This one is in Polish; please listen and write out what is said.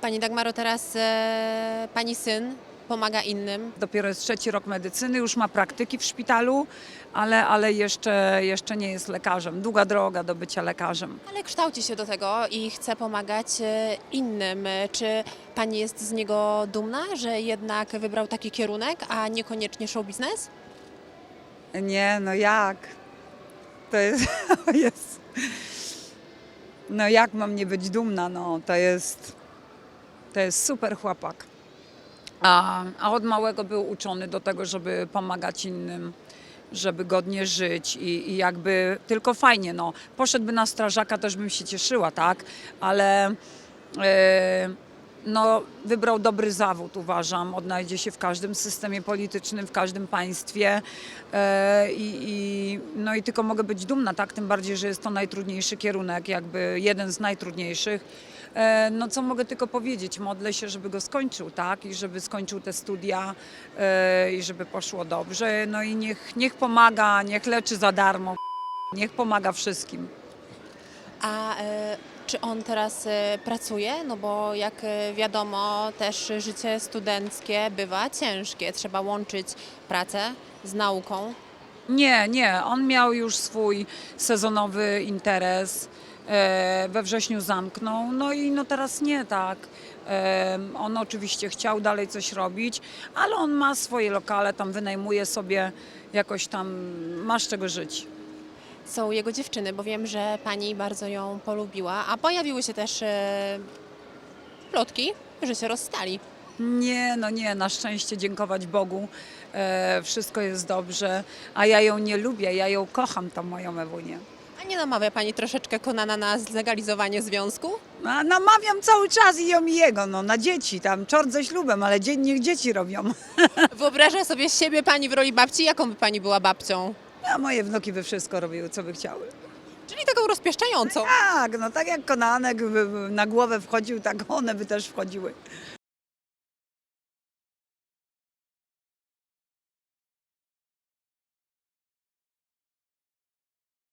Pani Dagmaro, teraz e, pani syn pomaga innym. Dopiero jest trzeci rok medycyny, już ma praktyki w szpitalu, ale, ale jeszcze, jeszcze nie jest lekarzem. Długa droga do bycia lekarzem. Ale kształci się do tego i chce pomagać e, innym. Czy pani jest z niego dumna, że jednak wybrał taki kierunek, a niekoniecznie show biznes? Nie, no jak? To jest, to jest. No jak mam nie być dumna? No to jest. To jest super chłopak. A, a od małego był uczony do tego, żeby pomagać innym, żeby godnie żyć i, i jakby tylko fajnie. No. Poszedłby na strażaka, też bym się cieszyła, tak? Ale. e, no, wybrał dobry zawód, uważam. Odnajdzie się w każdym systemie politycznym, w każdym państwie. E, i, i, no i tylko mogę być dumna, tak? Tym bardziej, że jest to najtrudniejszy kierunek, jakby jeden z najtrudniejszych. E, no co mogę tylko powiedzieć? Modlę się, żeby go skończył, tak? I żeby skończył te studia e, i żeby poszło dobrze. No i niech, niech pomaga, niech leczy za darmo, niech pomaga wszystkim. A czy on teraz e, pracuje? No bo jak e, wiadomo, też życie studenckie bywa ciężkie. Trzeba łączyć pracę z nauką. Nie, nie. On miał już swój sezonowy interes. E, we wrześniu zamknął, no i no teraz nie tak. E, on oczywiście chciał dalej coś robić, ale on ma swoje lokale, tam wynajmuje sobie jakoś tam, ma z czego żyć. Są jego dziewczyny, bo wiem, że pani bardzo ją polubiła, a pojawiły się też e, plotki, że się rozstali. Nie, no nie, na szczęście dziękować Bogu. E, wszystko jest dobrze, a ja ją nie lubię, ja ją kocham, tą moją Ewunię. A nie namawia pani troszeczkę Konana na zlegalizowanie związku? A namawiam cały czas i ją i jego, no na dzieci, tam czort ze ślubem, ale dzień niech dzieci robią. Wyobraża sobie siebie pani w roli babci? Jaką by pani była babcią? A moje wnuki by wszystko robiły, co by chciały. Czyli taką rozpieszczającą. Tak, no tak jak konanek by- by na głowę wchodził, tak one by też wchodziły.